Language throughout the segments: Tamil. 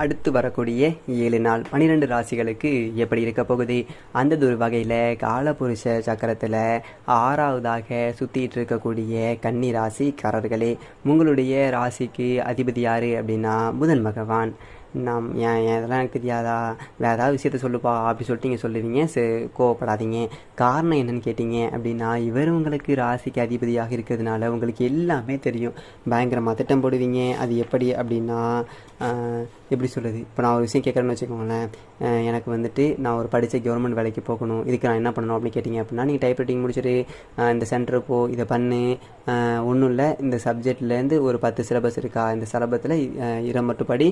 அடுத்து வரக்கூடிய ஏழு நாள் பன்னிரெண்டு ராசிகளுக்கு எப்படி இருக்க போகுது? அந்த ஒரு வகையில் காலபுருஷ சக்கரத்தில் ஆறாவதாக சுற்றிட்டு இருக்கக்கூடிய கன்னி ராசிக்காரர்களே உங்களுடைய ராசிக்கு அதிபதி யார் அப்படின்னா புதன் பகவான். நம் ஏன் இதெல்லாம் எனக்கு தெரியாதா? வேறு ஏதாவது விஷயத்த சொல்லுப்பா அப்படி சொல்லிட்டு நீங்கள் சொல்லுவீங்க. சே கோவப்படாதீங்க. காரணம் என்னன்னு கேட்டிங்க அப்படின்னா இவர் உங்களுக்கு ராசிக்கு அதிபதியாக இருக்கிறதுனால உங்களுக்கு எல்லாமே தெரியும். பயங்கரமாக திட்டம் போடுவீங்க. அது எப்படி அப்படின்னா எப்படி சொல்லுது இப்போ நான் ஒரு விஷயம் கேட்குறேன்னு வச்சுக்கோங்களேன். எனக்கு வந்துட்டு நான் ஒரு படித்த கவர்மெண்ட் வேலைக்கு போகணும். இதுக்கு நான் என்ன பண்ணணும் அப்படின்னு கேட்டிங்க அப்படின்னா நீங்கள் டைப் ரைட்டிங் முடிச்சுட்டு இந்த சென்டர் போ இதை பண்ணு. ஒன்றும் இல்லை. இந்த சப்ஜெக்ட்லேருந்து ஒரு பத்து சிலபஸ் இருக்கா? இந்த சிலபத்தில் இதை மட்டும் படி.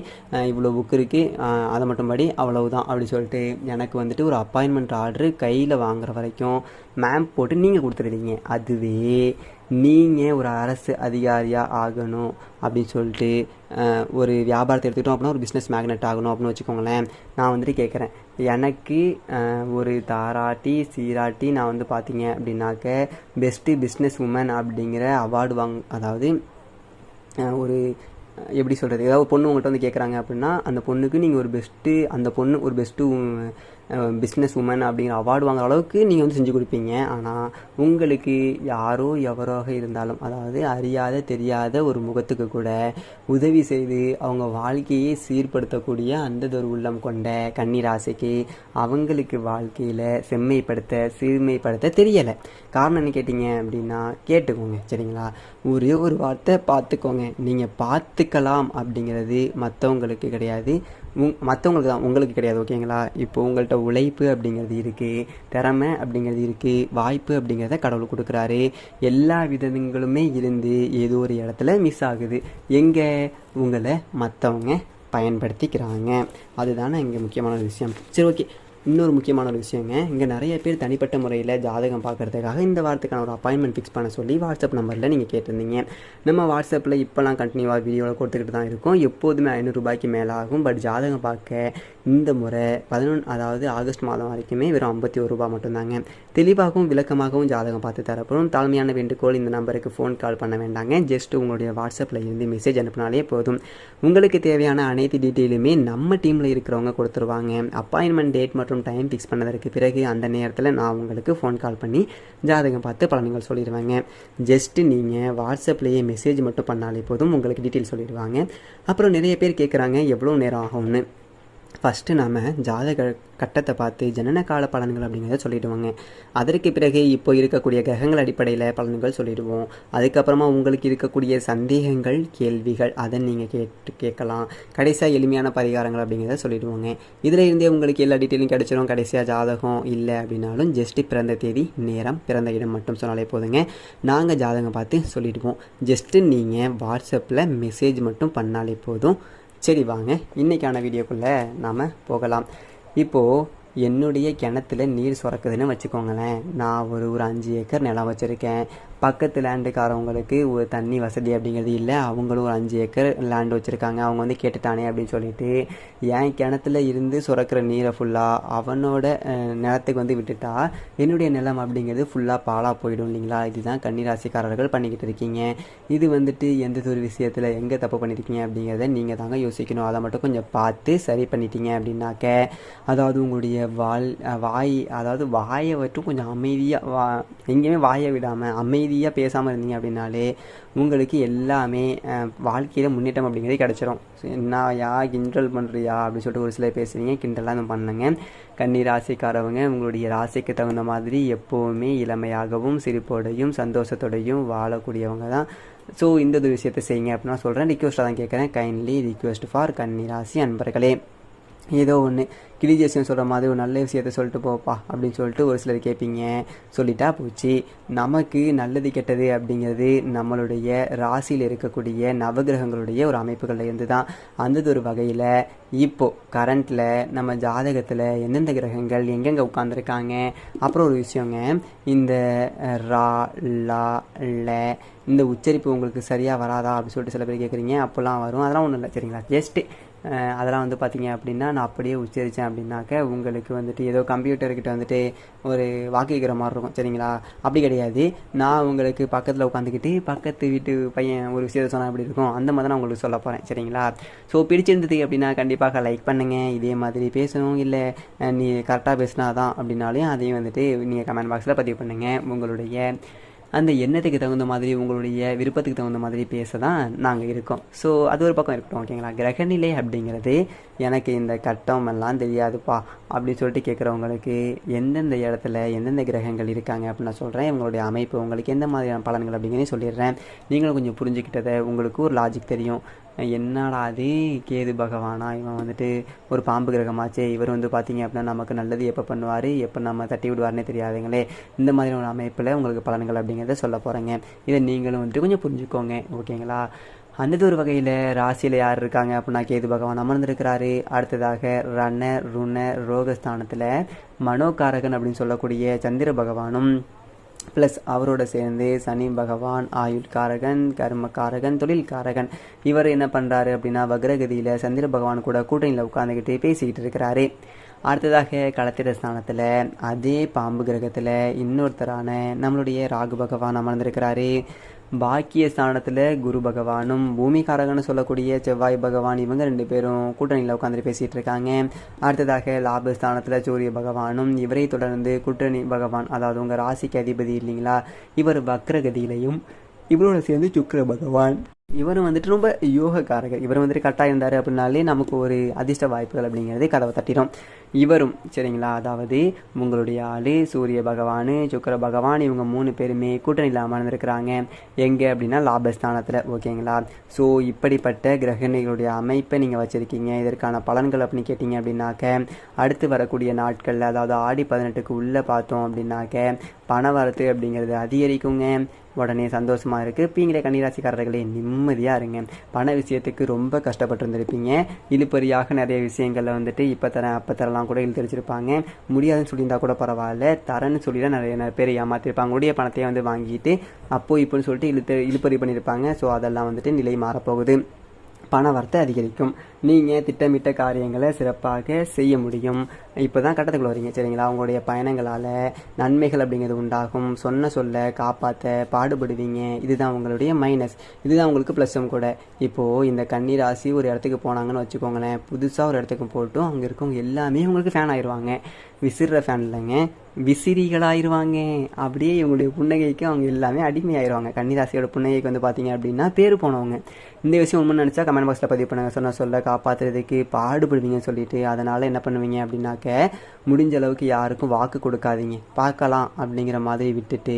இவ்வளோ புக் இருக்குது அதை மட்டும் படி அவ்வளவுதான் அப்படி சொல்லிட்டு எனக்கு வந்துட்டு ஒரு அப்பாயின்மெண்ட் ஆர்டரு கையில் வாங்குற வரைக்கும் மேம் போட்டு நீங்கள் கொடுத்துருவீங்க. அதுவே நீங்கள் ஒரு அரசு அதிகாரியாக ஆகணும் அப்படின்னு சொல்லிட்டு ஒரு வியாபாரத்தை எடுத்துக்கிட்டோம் அப்படின்னா ஒரு பிஸ்னஸ் மேக்னெட் ஆகணும் அப்படின்னு வச்சுக்கோங்களேன். நான் வந்துட்டு கேட்குறேன் எனக்கு ஒரு தாராட்டி சீராட்டி நான் வந்து பார்த்தீங்க அப்படின்னாக்க பெஸ்ட்டு பிஸ்னஸ் உமன் அப்படிங்கிற அவார்டு வாங் அதாவது ஒரு எப்படி சொல்கிறது ஏதாவது பொண்ணு உங்கள்கிட்ட வந்து கேட்குறாங்க அப்படின்னா அந்த பொண்ணுக்கு நீங்கள் ஒரு பெஸ்ட்டு அந்த பொண்ணு ஒரு பெஸ்ட்டு பிஸ்னஸ் உமன் அப்படிங்கிற அவார்டு வாங்குற அளவுக்கு நீங்கள் வந்து செஞ்சு கொடுப்பீங்க. ஆனால் உங்களுக்கு யாரோ எவராக இருந்தாலும் அதாவது அறியாத தெரியாத ஒரு முகத்துக்கு கூட உதவி செய்து அவங்க வாழ்க்கையை சீர்படுத்தக்கூடிய அந்த ஒரு உள்ளம் கொண்ட கன்னிராசிக்கு அவங்களுக்கு வாழ்க்கையில் செம்மைப்படுத்த சீர்மைப்படுத்த தெரியலை. காரணம் என்ன கேட்டிங்க அப்படின்னா கேட்டுக்கோங்க சரிங்களா? ஒரே ஒரு வார்த்தை பார்த்துக்கோங்க. நீங்கள் பார்த்துக்கலாம் அப்படிங்கிறது மற்றவங்களுக்கு கிடையாது. உங் மற்றவங்களுக்கு தான் உங்களுக்கு கிடையாது ஓகேங்களா? இப்போ உங்கள்கிட்ட உழைப்பு அப்படிங்கிறது இருக்குது திறமை அப்படிங்கிறது இருக்குது வாய்ப்பு அப்படிங்கிறத கடவுள் கொடுக்குறாரு. எல்லா விதங்களுமே இருந்து ஏதோ ஒரு இடத்துல மிஸ் ஆகுது. எங்கே உங்களை மற்றவங்க பயன்படுத்திக்கிறாங்க. அதுதானே இங்கே முக்கியமான ஒரு விஷயம். சரி ஓகே. இன்னொரு முக்கியமான ஒரு விஷயங்க இங்கே நிறைய பேர் தனிப்பட்ட முறையில் ஜாதகம் பார்க்கறதுக்காக இந்த வாரத்துக்கான ஒரு அப்பாயின்மெண்ட் ஃபிக்ஸ் பண்ண சொல்லி வாட்ஸ்அப் நம்பரில் நீங்கள் கேட்டிருந்தீங்க. நம்ம வாட்ஸ்அப்பில் இப்போலாம் கண்டினியூவாக வீடியோவில் கொடுத்துக்கிட்டு தான் இருக்கோம். எப்போதுமே ஐநூறுரூபாய்க்கு மேலே ஆகும் பட் ஜாதகம் பார்க்க இந்த முறை பதினொன்று அதாவது ஆகஸ்ட் மாதம் வரைக்குமே வெறும் ஐம்பத்தி ஒரு ரூபா மட்டும்தாங்க. தெளிவாகவும் விளக்கமாகவும் ஜாதகம் பார்த்து தரப்படும். தாழ்மையான வேண்டுகோள் இந்த நம்பருக்கு ஃபோன் கால் பண்ண வேண்டாங்க. ஜஸ்ட் உங்களுடைய வாட்ஸ்அப்பில் இருந்து மெசேஜ் அனுப்பினாலே போதும். உங்களுக்கு தேவையான அனைத்து டீட்டெயிலுமே நம்ம டீமில் இருக்கிறவங்க கொடுத்துருவாங்க. அப்பாயின்மெண்ட் டேட் மற்றும் டைம் ஃபிக்ஸ் பண்ணதற்கு பிறகு அந்த நேரத்தில் நான் உங்களுக்கு ஃபோன் கால் பண்ணி ஜாதகம் பார்த்து பலன்கள் சொல்லிடுவாங்க. ஜஸ்ட்டு நீங்கள் வாட்ஸ்அப்லேயே மெசேஜ் மட்டும் பண்ணாலே போதும் உங்களுக்கு டீட்டெயில் சொல்லிடுவாங்க. அப்புறம் நிறைய பேர் கேட்குறாங்க எவ்வளோ நேரம் ஆகும்னு. ஃபஸ்ட்டு நாம் ஜாதக கட்டத்தை பார்த்து ஜனன கால பலன்கள் அப்படிங்கிறத சொல்லிடுவாங்க. அதற்கு பிறகு இப்போ இருக்கக்கூடிய கிரகங்கள் அடிப்படையில் பலன்கள் சொல்லிடுவோம். அதுக்கப்புறமா உங்களுக்கு இருக்கக்கூடிய சந்தேகங்கள் கேள்விகள் அதை நீங்கள் கேட்டு கேட்கலாம். கடைசியாக எளிமையான பரிகாரங்கள் அப்படிங்கிறத சொல்லிடுவாங்க. இதில் இருந்தே உங்களுக்கு எல்லா டீட்டெயிலும் கிடச்சிரும். கடைசியாக ஜாதகம் இல்லை அப்படின்னாலும் ஜஸ்ட்டு பிறந்த தேதி நேரம் பிறந்த இடம் மட்டும் சொன்னாலே போதுங்க. நாங்கள் ஜாதகம் பார்த்து சொல்லிடுவோம். ஜஸ்ட்டு நீங்கள் வாட்ஸ்அப்பில் மெசேஜ் மட்டும் பண்ணாலே போதும். சரி வாங்க இன்றைக்கான வீடியோக்குள்ளே நாம் போகலாம். இப்போது என்னுடைய கிணத்துல நீர் சுரக்குதுன்னு வச்சுக்கோங்களேன். நான் ஒரு ஒரு அஞ்சு ஏக்கர் நிலம் வச்சுருக்கேன். பக்கத்து லேண்டுக்காரவங்களுக்கு ஒரு தண்ணி வசதி அப்படிங்கிறது இல்லை. அவங்களும் ஒரு அஞ்சு ஏக்கர் லேண்ட் வச்சுருக்காங்க. அவங்க வந்து கேட்டுட்டானே அப்படின்னு சொல்லிட்டு என் கிணத்துல இருந்து சுரக்கிற நீரை ஃபுல்லாக அவனோட நிலத்துக்கு வந்து விட்டுட்டா என்னுடைய நிலம் அப்படிங்கிறது ஃபுல்லாக பாலாக போயிடும் இல்லைங்களா? இதுதான் கன்னிராசிக்காரர்கள் பண்ணிக்கிட்டு இருக்கீங்க. இது வந்துட்டு எந்த ஒரு விஷயத்தில் எங்கே தப்பு பண்ணியிருக்கீங்க அப்படிங்கிறத நீங்கள் தாங்க யோசிக்கணும். அதை மட்டும் கொஞ்சம் பார்த்து சரி பண்ணிட்டீங்க அப்படின்னாக்க அதாவது உங்களுடைய வால் வாய் அதாவது வாயை மட்டும் கொஞ்சம் அமைதியாக வா எங்கேயுமே வாயை விடாமல் அமைதி அமைதியாக பேசாமல் இருந்தீங்க அப்படின்னாலே உங்களுக்கு எல்லாமே வாழ்க்கையில் முன்னேற்றம் அப்படிங்கிறது கிடச்சிரும். என்ன யா கிண்டல் பண்ணுறியா அப்படின்னு சொல்லிட்டு ஒரு சிலர் பேசுகிறீங்க கிண்டலாம் எதுவும் பண்ணுங்க கன்னி ராசிக்காரவங்க உங்களுடைய ராசிக்கு தகுந்த மாதிரி எப்போவுமே இளமையாகவும் சிரிப்போடையும் சந்தோஷத்தோடையும் வாழக்கூடியவங்க தான். ஸோ இந்த ஒரு விஷயத்தை செய்யுங்க அப்படின்னு நான் சொல்கிறேன் ரிக்வஸ்ட்டாக தான் கேட்குறேன் கைண்ட்லி ரிக்வெஸ்ட் ஃபார் கன்னி ராசி அன்பர்களே. ஏதோ ஒன்று கிளிஜேஷன் சொல்கிற மாதிரி ஒரு நல்ல விஷயத்த சொல்லிட்டு போப்பா அப்படின்னு சொல்லிட்டு ஒரு சிலர் கேட்பீங்க சொல்லிட்டா போச்சு. நமக்கு நல்லது கெட்டது அப்படிங்கிறது நம்மளுடைய ராசியில் இருக்கக்கூடிய நவகிரகங்களுடைய ஒரு அமைப்புகளில் இருந்து தான் அந்த ஒரு வகையில் இப்போது கரண்ட்டில் நம்ம ஜாதகத்தில் எந்தெந்த கிரகங்கள் எங்கெங்கே உட்காந்துருக்காங்க அப்புறம் ஒரு விஷயங்க இந்த ரா லா ல இந்த உச்சரிப்பு உங்களுக்கு சரியாக வராதா? அப்படின்னு சொல்லிட்டு சில பேர் கேட்குறீங்க அப்போல்லாம் வரும். அதெல்லாம் ஒன்றும் இல்லை. சரிங்களா? ஜஸ்ட்டு அதெல்லாம் வந்து பார்த்தீங்க அப்படின்னா நான் அப்படியே உச்சரித்தேன் அப்படின்னாக்க உங்களுக்கு வந்துட்டு ஏதோ கம்ப்யூட்டர்கிட்ட வந்துட்டு ஒரு வாக்கிக்கிற மாதிரி இருக்கும். சரிங்களா? அப்படி கிடையாது. நான் உங்களுக்கு பக்கத்தில் உட்காந்துக்கிட்டு பக்கத்து வீட்டு பையன் ஒரு விஷயத்தை சொன்னால் எப்படி இருக்கும்? அந்த மாதிரி நான் உங்களுக்கு சொல்ல போகிறேன் சரிங்களா? ஸோ பிடிச்சிருந்தது அப்படின்னா கண்டிப்பாக லைக் பண்ணுங்கள் இதே மாதிரி பேசணும் இல்லை நீ கரெக்டாக பேசினா தான் அப்படின்னாலையும் அதையும் வந்துட்டு நீங்கள் கமெண்ட் பாக்ஸில் பதிவு பண்ணுங்கள் உங்களுடைய அந்த எண்ணத்துக்கு தகுந்த மாதிரி உங்களுடைய விருப்பத்துக்கு தகுந்த மாதிரி பேச தான் நாங்கள் இருக்கோம். ஸோ அது ஒரு பக்கம் இருக்கட்டும் ஓகேங்களா கிரகநிலை அப்படிங்கிறது எனக்கு இந்த கட்டம் எல்லாம் தெரியாதுப்பா அப்படின்னு சொல்லிட்டு கேட்குறவங்களுக்கு எந்தெந்த இடத்துல எந்தெந்த கிரகங்கள் இருக்காங்க அப்படின்னு நான் சொல்கிறேன் உங்களுடைய அமைப்பு உங்களுக்கு எந்த மாதிரியான பலன்கள் அப்படிங்கிறதையும் சொல்லிடுறேன். நீங்களும் கொஞ்சம் புரிஞ்சுக்கிட்டதை உங்களுக்கு ஒரு லாஜிக் தெரியும். என்னடா அது கேது பகவானா இவன் வந்துட்டு ஒரு பாம்பு கிரகமாச்சே. இவர் வந்து பார்த்தீங்க அப்படின்னா நமக்கு நல்லது எப்போ பண்ணுவார்? எப்போ நம்ம தட்டி விடுவார்னே தெரியாதுங்களே. இந்த மாதிரி ஒரு அமைப்பில் உங்களுக்கு பலன்கள் அப்படிங்கிறத சொல்ல போகிறேங்க இதை நீங்களும் வந்துட்டு கொஞ்சம் புரிஞ்சுக்கோங்க. ஓகேங்களா? அந்த ஒரு வகையில் ராசியில் யார் இருக்காங்க அப்படின்னா கேது பகவான் அமர்ந்திருக்கிறாரு. அடுத்ததாக ரண ருண ரோகஸ்தானத்தில் மனோகாரகன் அப்படின்னு சொல்லக்கூடிய சந்திர பகவானும் ப்ளஸ் அவரோட சேர்ந்து சனி பகவான் ஆயுட்காரகன் கர்மக்காரகன் தொழில்காரகன். இவர் என்ன பண்ணுறாரு அப்படின்னா வக்ரகதியில் சந்திர பகவான் கூட கூட்டணியில் உட்காந்துக்கிட்டு பேசிக்கிட்டு இருக்கிறாரு. அடுத்ததாக களத்திர ஸ்தானத்தில் அதே பாம்பு கிரகத்தில் இன்னொருத்தரான நம்மளுடைய ராகு பகவான் அமர்ந்திருக்கிறாரு. பாக்கிய ஸ்தானத்தில் குரு பகவானும் பூமிகாரகன்னு சொல்லக்கூடிய செவ்வாய் பகவான் இவங்க ரெண்டு பேரும் கூட்டணியில் உட்காந்துட்டு பேசிகிட்டு இருக்காங்க. அடுத்ததாக லாபஸ்தானத்தில் சூரிய பகவானும் இவரை தொடர்ந்து கூட்டணி பகவான் அதாவது உங்கள் ராசிக்கு அதிபதி இல்லைங்களா? இவர் வக்ரகதியிலையும் இவரோட சேர்ந்து சுக்கர பகவான். இவரும் வந்துட்டு ரொம்ப யோகக்காரகர் இவர் வந்துட்டு கரெக்டாக இருந்தார் அப்படின்னாலே நமக்கு ஒரு அதிர்ஷ்ட வாய்ப்புகள் அப்படிங்கிறது கதவை தட்டிடும். இவரும் சரிங்களா? அதாவது உங்களுடைய ஆளு சூரிய பகவான் சுக்கர பகவான் இவங்க மூணு பேருமே கூட்டணியில் அமர்ந்திருக்கிறாங்க எங்கே அப்படின்னா லாபஸ்தானத்தில் ஓகேங்களா? ஸோ இப்படிப்பட்ட கிரகணிகளுடைய அமைப்பை நீங்கள் வச்சுருக்கீங்க. இதற்கான பலன்கள் அப்படின்னு கேட்டிங்க அப்படின்னாக்க அடுத்து வரக்கூடிய நாட்களில் அதாவது ஆடி பதினெட்டுக்கு உள்ளே பார்த்தோம் அப்படின்னாக்க பண வரத்து அப்படிங்கிறது அதிகரிக்குங்க. உடனே சந்தோஷமாக இருக்குது பீங்கிற கன்னிராசிக்காரர்களே நிம்மதியாக இருங்க. பண விஷயத்துக்கு ரொம்ப கஷ்டப்பட்டுருந்துருப்பீங்க. இழுப்பறியாக நிறைய விஷயங்களில் வந்துட்டு இப்போ தரேன் அப்போ தரலாம் கூட இழுத்தரிச்சிருப்பாங்க முடியாதுன்னு சொல்லியிருந்தா கூட பரவாயில்ல. தரேன்னு சொல்லி தான் நிறைய நிறைய பேர் ஏமாற்றிருப்பாங்க உடைய பணத்தையே வந்து வாங்கிட்டு அப்போது இப்போன்னு சொல்லிட்டு இழுத்து இழுப்பறி பண்ணியிருப்பாங்க. ஸோ அதெல்லாம் வந்துட்டு நிலை மாறப்போகுது. பண வரத்தை அதிகரிக்கும். நீங்கள் திட்டமிட்ட காரியங்களை சிறப்பாக செய்ய முடியும். இப்போ தான் கட்டத்துக்குள்ளே வரீங்க சரிங்களா? அவங்களுடைய பயணங்களால் நன்மைகள் அப்படிங்கிறது உண்டாகும். சொன்ன சொல்ல காப்பாற்ற பாடுபடுவீங்க. இதுதான் உங்களுடைய மைனஸ் இதுதான் உங்களுக்கு ப்ளஸ்ஸும் கூட. இப்போது இந்த கன்னி ராசி ஒரு இடத்துக்கு போனாங்கன்னு வச்சுக்கோங்களேன். புதுசாக ஒரு இடத்துக்கு போட்டும் அங்கே இருக்கவங்க எல்லாமே உங்களுக்கு ஃபேன் ஆயிடுவாங்க விசிறுற ஃபேன் இல்லைங்க. விசிறிகளாயிருவாங்க. அப்படியே இவங்களுடைய புன்னகைக்கு அவங்க எல்லாமே அடிமையாயிருவாங்க. கன்னிராசியோட புன்னகைக்கு வந்து பார்த்தீங்க அப்படின்னா பேர் போனவங்க. இந்த விஷயம் உண்மை நினச்சா கமெண்ட் பாக்ஸில் பதிவு பண்ணுங்க. சொன்ன சொல்ல காப்பாற்றுறதுக்கு பாடுபடுவீங்கன்னு சொல்லிட்டு அதனால் என்ன பண்ணுவீங்க அப்படின்னாக்க முடிஞ்ச அளவுக்கு யாருக்கும் வாக்கு கொடுக்காதீங்க. பார்க்கலாம் அப்படிங்கிற மாதிரி விட்டுட்டு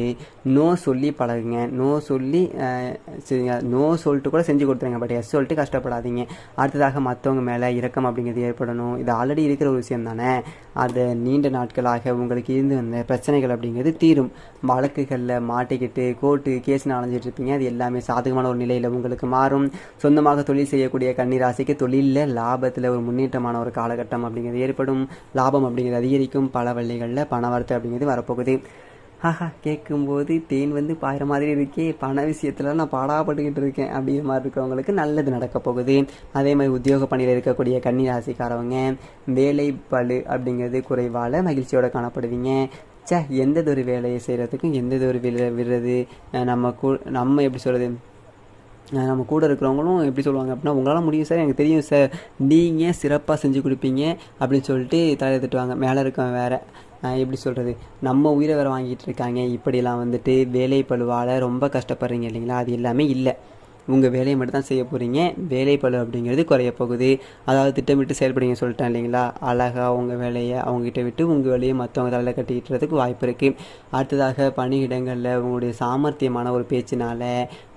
நோ சொல்லி பழகுங்க. நோ சொல்லி சரிங்க. நோ சொல்லிட்டு கூட செஞ்சு கொடுத்துருங்க. பட் எஸ் சொல்லிட்டு கஷ்டப்படாதீங்க. அடுத்ததாக மற்றவங்க மேலே இரக்கம் அப்படிங்கிறது ஏற்படணும். இது ஆல்ரெடி இருக்கிற ஒரு விஷயம் தானே. அதை நீண்ட நாட்களாக உங்களுக்கு இருந்து வந்த பிரச்சனைகள் அப்படிங்கிறது தீரும். வழக்குகளில் மாட்டிக்கிட்டு கோர்ட்டு கேஸ்னு அலைஞ்சிட்டு இருப்பீங்க. அது எல்லாமே சாதகமான ஒரு நிலையில் உங்களுக்கு மாறும். சொந்தமாக தொழில் செய்யக்கூடிய கன்னிராசிக்கு தொழிலில் லாபத்தில் ஒரு முன்னேற்றமான ஒரு காலகட்டம் அப்படிங்கிறது ஏற்படும். லாபம் அப்படிங்கிறது அதிகரிக்கும். பல வழிகளில் பணவரத்து அப்படிங்கிறது வரப்போகுது. ஆஹா கேட்கும்போது தேன் வந்து பாயிற மாதிரி இருக்கே. பண விஷயத்தில் நான் பாடாப்பட்டுக்கிட்டு இருக்கேன் அப்படிங்கிற மாதிரி இருக்கிறவங்களுக்கு நல்லது நடக்க போகுது. அதே மாதிரி உத்தியோக பணியில் இருக்கக்கூடிய கன்னி ராசிக்காரவங்க வேலை பளு அப்படிங்கிறது குறைவால் மகிழ்ச்சியோடு காணப்படுவீங்க. ச்சே எந்ததொரு வேலையை செய்கிறதுக்கும் எந்ததொரு விர விடுறது? நம்ம கூ நம்ம எப்படி சொல்கிறது நம்ம கூட இருக்கிறவங்களும் எப்படி சொல்லுவாங்க அப்படின்னா உங்களால் முடியும் சார் எனக்கு தெரியும் சார். நீங்கள் சிறப்பாக செஞ்சு கொடுப்பீங்க அப்படின்னு சொல்லிட்டு தலையை தட்டுவாங்க. மேலே இருக்கவன் வேறு. எப்படி சொல்கிறது நம்ம உயிரை வேறு வாங்கிட்டு இருக்காங்க. இப்படிலாம் வந்துட்டு வேலை பழுவால் ரொம்ப கஷ்டப்படுறீங்க இல்லைங்களா? அது எல்லாமே இல்லை. உங்கள் வேலையை மட்டும் தான் செய்ய போகிறீங்க வேலை அப்படிங்கிறது குறைய போகுது. அதாவது திட்டமிட்டு செயல்படுங்க சொல்லிட்டேன் இல்லைங்களா? அழகாக உங்கள் வேலையை அவங்ககிட்ட விட்டு உங்கள் வேலையை மற்றவங்க தலையில் கட்டிக்கிறதுக்கு வாய்ப்பு இருக்குது அடுத்ததாக பணியிடங்களில் உங்களுடைய சாமர்த்தியமான ஒரு பேச்சினால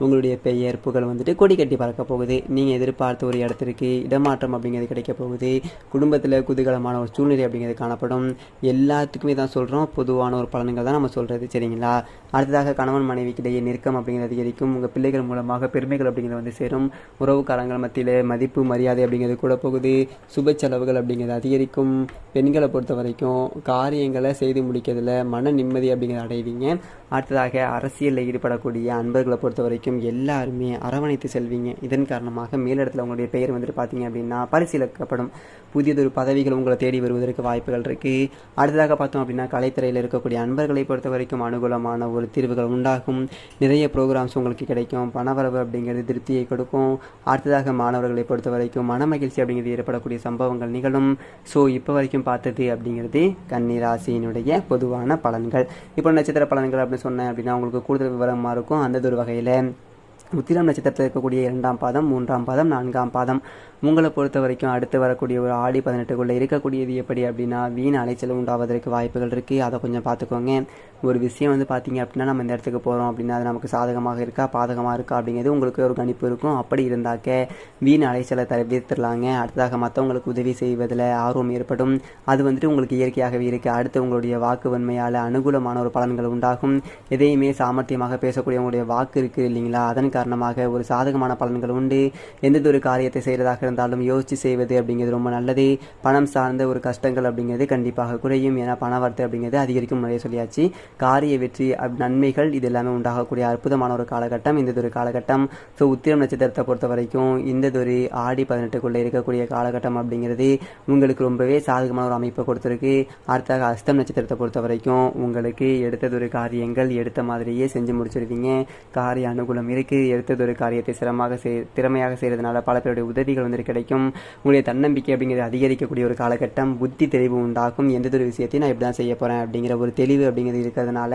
உங்களுடைய பெயர் புகழ் வந்துட்டு கொடி கட்டி பறக்க போகுது. நீங்கள் எதிர்பார்த்த ஒரு இடத்திற்கு இடமாற்றம் அப்படிங்கிறது கிடைக்க போகுது. குடும்பத்தில் குதூகலமான ஒரு சூழ்நிலை அப்படிங்கிறது காணப்படும். எல்லாத்துக்குமே தான் சொல்கிறோம் பொதுவான ஒரு பலன்கள் தான் நம்ம சொல்கிறது சரிங்களா? அடுத்ததாக கணவன் மனைவிக்கிடையே நெருக்கம் அப்படிங்கிறது அதிகரிக்கும். உங்கள் பிள்ளைகள் மூலமாக பெருமைகள் அப்படிங்கிறது வந்து சேரும். உறவுக்காரங்கள் மத்தியில் மதிப்பு மரியாதை அப்படிங்கிறது கூட போகுது. சுப செலவுகள் அப்படிங்கிறது அதிகரிக்கும். பெண்களை பொறுத்த வரைக்கும் காரியங்களை செய்து முடிக்கிறதுல மன நிம்மதி அப்படிங்கிறத அடைவீங்க. அடுத்ததாக அரசியலில் ஈடுபடக்கூடிய அன்பர்களை பொறுத்த வரைக்கும் எல்லாருமே அரவணைத்து செல்வீங்க. இதன் காரணமாக மேலிடத்தில் உங்களுடைய பெயர் வந்துட்டு பார்த்தீங்க அப்படின்னா பரிசீலிக்கப்படும். புதியதொரு பதவிகள் உங்களை தேடி வருவதற்கு வாய்ப்புகள் இருக்குது அடுத்ததாக பார்த்தோம் அப்படின்னா கலைத்துறையில் இருக்கக்கூடிய அன்பர்களை பொறுத்த வரைக்கும் அனுகூலமான ஒரு தீர்வுகள் உண்டாகும். நிறைய ப்ரோக்ராம்ஸ் உங்களுக்கு கிடைக்கும். பணவரவு அப்படிங்கிறது திருப்தியை கொடுக்கும். அடுத்ததாக மாணவர்களை பொறுத்த வரைக்கும் மன மகிழ்ச்சி அப்படிங்கிறது ஏற்படக்கூடிய சம்பவங்கள் நிகழும். ஸோ இப்போ வரைக்கும் பார்த்தது அப்படிங்கிறது கன்னிராசியினுடைய பொதுவான பலன்கள். இப்போ நட்சத்திர பலன்கள் அப்படின்னு சொன்னேன் அப்படின்னா உங்களுக்கு கூடுதல் விவரமாக இருக்கும். அந்த ஒரு வகையில் உத்திரம் நட்சத்திரத்தில் இருக்கக்கூடிய இரண்டாம் பாதம் மூன்றாம் பாதம் நான்காம் பாதம். உங்களை பொறுத்த வரைக்கும் அடுத்து வரக்கூடிய ஒரு ஆடி பதினெட்டுக்குள்ளே இருக்கக்கூடியது எப்படி அப்படின்னா வீண் அலைச்சல் உண்டாவதற்கு வாய்ப்புகள் இருக்குது அதை கொஞ்சம் பார்த்துக்கோங்க. ஒரு விஷயம் வந்து பார்த்தீங்க அப்படின்னா நம்ம இந்த இடத்துக்கு போகிறோம் அப்படின்னா அது நமக்கு சாதகமாக இருக்கா பாதகமாக இருக்கா அப்படிங்கிறது உங்களுக்கு ஒரு கணிப்பு இருக்கும். அப்படி இருந்தாக்க வீண் அலைச்சலை தவிர்த்துடலாங்க. அடுத்ததாக மற்றவங்களுக்கு உதவி செய்வதில் ஆர்வம் ஏற்படும். அது வந்துட்டு உங்களுக்கு இயற்கையாகவே இருக்குது அடுத்து உங்களுடைய வாக்கு வன்மையால் அனுகூலமான ஒரு பலன்கள் உண்டாகும். எதையுமே சாமர்த்தியமாக பேசக்கூடிய உங்களுடைய வாக்கு இருக்குது இல்லைங்களா? அதன் காரணமாக ஒரு சாதகமான பலன்கள் உண்டு. எந்த ஒரு காரியத்தை செய்கிறதாக இருந்தாலும் யோசித்து செய்வது அப்படிங்கிறது ரொம்ப நல்லது. பணம் சார்ந்த ஒரு கஷ்டங்கள் அப்படிங்கிறது கண்டிப்பாக குறையும். ஏன்னா பண வரத்து அப்படிங்கிறது அதிகரிக்கும் முறையை சொல்லியாச்சு. காரிய வெற்றி நன்மைகள் இது எல்லாமே உண்டாகக்கூடிய அற்புதமான ஒரு காலகட்டம். இந்த ஒரு காலகட்டம் ஸோ உத்திரம் நட்சத்திரத்தை பொறுத்த வரைக்கும் இந்த ஒரு ஆடி பதினெட்டுக்குள்ளே இருக்கக்கூடிய காலகட்டம் அப்படிங்கிறது உங்களுக்கு ரொம்பவே சாதகமான ஒரு அமைப்பை கொடுத்துருக்கு. அடுத்தாக அஸ்தம் நட்சத்திரத்தை பொறுத்த வரைக்கும் உங்களுக்கு எடுத்ததொரு காரியங்கள் எடுத்த மாதிரியே செஞ்சு முடிச்சிருவீங்க. காரிய அனுகூலம் இருக்குது எடுத்ததொரு காரியத்தை சிரமமாக செய் திறமையாக செய்கிறதுனால பல பேருடைய உதவிகள் வந்து கிடைக்கும். உங்களுடைய தன்னம்பிக்கை அப்படிங்கிறது அதிகரிக்கக்கூடிய ஒரு காலகட்டம். புத்தி தெளிவு உண்டாகும் எந்த ஒரு விஷயத்தையும் நான் இப்படி தான் செய்ய போகிறேன் அப்படிங்கிற ஒரு தெளிவு அப்படிங்கிறது இருக்கிறதுனால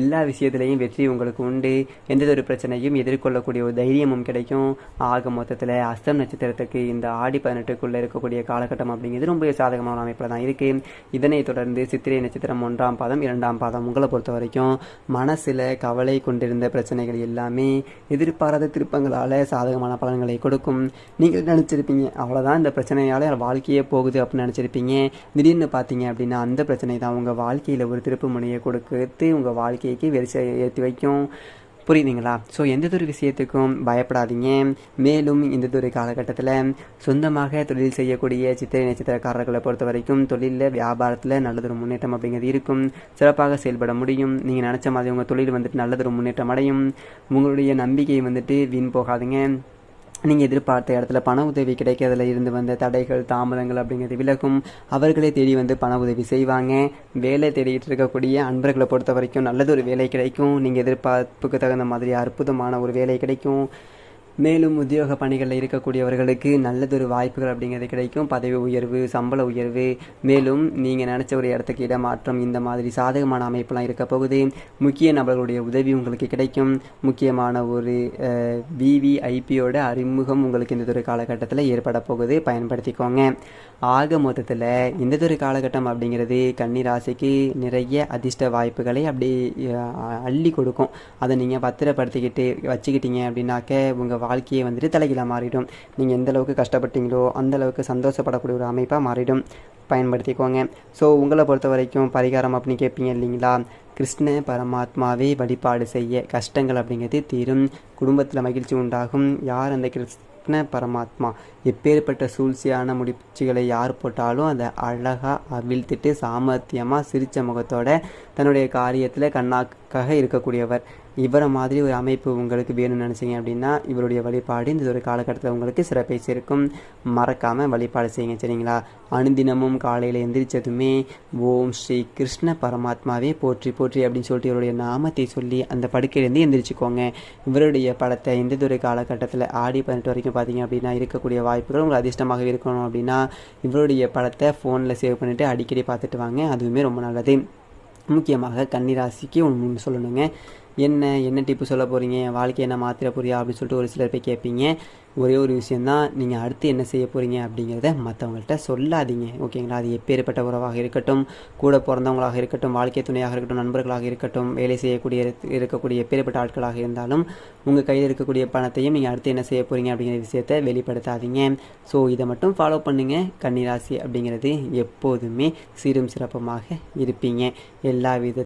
எல்லா விஷயத்துலையும் வெற்றி உங்களுக்கு உண்டு. எந்த ஒரு பிரச்சனையும் எதிர்கொள்ளக்கூடிய ஒரு தைரியமும் கிடைக்கும். ஆக மொத்தத்தில் அஸ்தம் நட்சத்திரத்துக்கு இந்த ஆடி பதினெட்டுக்குள்ளே இருக்கக்கூடிய காலகட்டம் அப்படிங்கிறது ரொம்ப சாதகமான அமைப்பில் தான் இருக்குது இதனைத் தொடர்ந்து சித்திரை நட்சத்திரம் ஒன்றாம் பாதம் இரண்டாம் பாதம் உங்களை பொறுத்த வரைக்கும் மனசில் கவலை கொண்டிருந்த பிரச்சனைகள் எல்லாமே எதிர்பாராத திருப்பங்களால் சாதகமான பலன்களை கொடுக்கும். நீங்கள் நினச்சிருப்பீங்க. அவ்வளோதான் இந்த பிரச்சனையால் வாழ்க்கையே போகுது அப்படின்னு நினச்சிருப்பீங்க. திடீர்னு பார்த்தீங்க அப்படின்னா அந்த பிரச்சனை தான் உங்கள் வாழ்க்கையில் ஒரு திருப்பு முனையை கொடுத்து உங்கள் வாழ்க்கைக்கு வெரிசை ஏற்றி வைக்கும். புரியுதுங்களா? ஸோ எந்த ஒரு விஷயத்துக்கும் பயப்படாதீங்க. மேலும் இந்த ஒரு காலகட்டத்தில் சொந்தமாக தொழில் செய்யக்கூடிய சித்திரை நட்சத்திரக்காரர்களை பொறுத்த வரைக்கும் தொழிலில் வியாபாரத்தில் நல்லதொரு முன்னேற்றம் அப்படிங்கிறது இருக்கும். சிறப்பாக செயல்பட முடியும். நீங்கள் நினச்ச மாதிரி உங்கள் தொழில் வந்துட்டு நல்லதொரு முன்னேற்றம் அடையும். உங்களுடைய நம்பிக்கை வந்துட்டு வீண் போகாதுங்க. நீங்கள் எதிர்பார்த்த இடத்துல பண உதவி கிடைக்கிறதுல இருந்து வந்த தடைகள் தாமதங்கள் அப்படிங்கிறது விலகும். அவர்களே தேடி வந்து பண உதவி செய்வாங்க. வேலை தேடிட்டு இருக்கக்கூடிய அன்பர்களை பொறுத்த வரைக்கும் நல்லது ஒரு வேலை கிடைக்கும். நீங்கள் எதிர்பார்ப்புக்கு தகுந்த மாதிரி அற்புதமான ஒரு வேலை கிடைக்கும். மேலும் உத்தியோக பணிகளில் இருக்கக்கூடியவர்களுக்கு நல்லதொரு வாய்ப்புகள் அப்படிங்கிறது கிடைக்கும். பதவி உயர்வு சம்பள உயர்வு. மேலும் நீங்கள் நினச்ச ஒரு இடத்துக்கு இடமாற்றம் இந்த மாதிரி சாதகமான அமைப்பெல்லாம் இருக்க போகுது. முக்கிய நபர்களுடைய உதவி உங்களுக்கு கிடைக்கும். முக்கியமான ஒரு விவிஐபியோட அறிமுகம் உங்களுக்கு இந்த ஒரு காலகட்டத்தில் ஏற்பட போகுது. பயன்படுத்திக்கோங்க. ஆக மொத்தத்தில் இந்த ஒரு காலகட்டம் அப்படிங்கிறது கன்னிராசிக்கு நிறைய அதிர்ஷ்ட வாய்ப்புகளை அப்படி அள்ளி கொடுக்கும். அதை நீங்கள் பத்திரப்படுத்திக்கிட்டு வச்சுக்கிட்டீங்க அப்படின்னாக்க உங்கள் வாழ்க்கையை வந்துட்டு தலைகீழாக மாறிடும். நீங்கள் எந்த அளவுக்கு கஷ்டப்பட்டீங்களோ அந்த அளவுக்கு சந்தோஷப்படக்கூடிய ஒரு அமைப்பாக மாறிடும். பயன்படுத்திக்கோங்க. ஸோ உங்களை பொறுத்த வரைக்கும் பரிகாரம் அப்படின்னு கேட்பீங்க இல்லைங்களா? கிருஷ்ண பரமாத்மாவை வழிபாடு செய்ய கஷ்டங்கள் அப்படிங்கிறது தீரும். குடும்பத்தில் மகிழ்ச்சி உண்டாகும். யார் அந்த கிருஷ்ண பரமாத்மா? எப்பேற்பட்ட சூழ்ச்சியான முடிச்சுகளை யார் போட்டாலும் அதை அழகாக அவிழ்த்துட்டு சாமர்த்தியமாக சிரித்த முகத்தோட தன்னுடைய காரியத்தில் கண்ணாக்காக இருக்கக்கூடியவர். இவரை மாதிரி ஒரு அமைப்பு உங்களுக்கு வேணும்னு நினச்சிங்க அப்படின்னா இவருடைய வழிபாடு இந்த ஒரு காலகட்டத்தில் உங்களுக்கு சிறப்பை சேர்க்கும். மறக்காமல் வழிபாடு செய்யுங்க சரிங்களா? அனுதினமும் காலையில் எந்திரிச்சதுமே ஓம் ஸ்ரீ கிருஷ்ண பரமாத்மாவே போற்றி போற்றி அப்படின்னு சொல்லிட்டு இவருடைய நாமத்தை சொல்லி அந்த படுக்கையிலேருந்து எந்திரிச்சுக்கோங்க. இவருடைய படத்தை எந்த ஒரு காலகட்டத்தில் ஆடி பதினெட்டு வரைக்கும் பார்த்தீங்க அப்படின்னா இருக்கக்கூடிய வாய்ப்புகள் உங்களுக்கு அதிர்ஷ்டமாக இருக்கணும் அப்படின்னா இவருடைய படத்தை ஃபோனில் சேவ் பண்ணிவிட்டு அடிக்கடி பார்த்துட்டு வாங்க. அதுவுமே ரொம்ப நல்லது. முக்கியமாக கன்னிராசிக்கு ஒன்று சொல்லணுங்க. என்ன என்ன டிப்பு சொல்ல போகிறீங்க என் வாழ்க்கையை என்ன மாற்றிட போறியா? அப்படின்னு சொல்லிட்டு ஒரு சிலர் போய் கேட்பீங்க. ஒரே ஒரு விஷயந்தான் நீங்கள் அடுத்து என்ன செய்ய போகிறீங்க அப்படிங்கிறத மற்றவங்கள்ட்ட சொல்லாதீங்க. ஓகேங்களா? அது எப்பேற்பட்ட உறவாக இருக்கட்டும் கூட பிறந்தவங்களாக இருக்கட்டும் வாழ்க்கை துணையாக இருக்கட்டும் நண்பர்களாக இருக்கட்டும் வேலை செய்யக்கூடிய இருக்கக்கூடிய எப்பேற்பட்ட ஆட்களாக இருந்தாலும் உங்கள் கையில் இருக்கக்கூடிய பணத்தையும் நீங்கள் அடுத்து என்ன செய்ய போகிறீங்க அப்படிங்கிற விஷயத்த வெளிப்படுத்தாதீங்க. ஸோ இதை மட்டும் ஃபாலோ பண்ணுங்கள் கன்னிராசி அப்படிங்கிறது எப்போதுமே சீரும் சிறப்பமாக இருப்பீங்க. எல்லா வித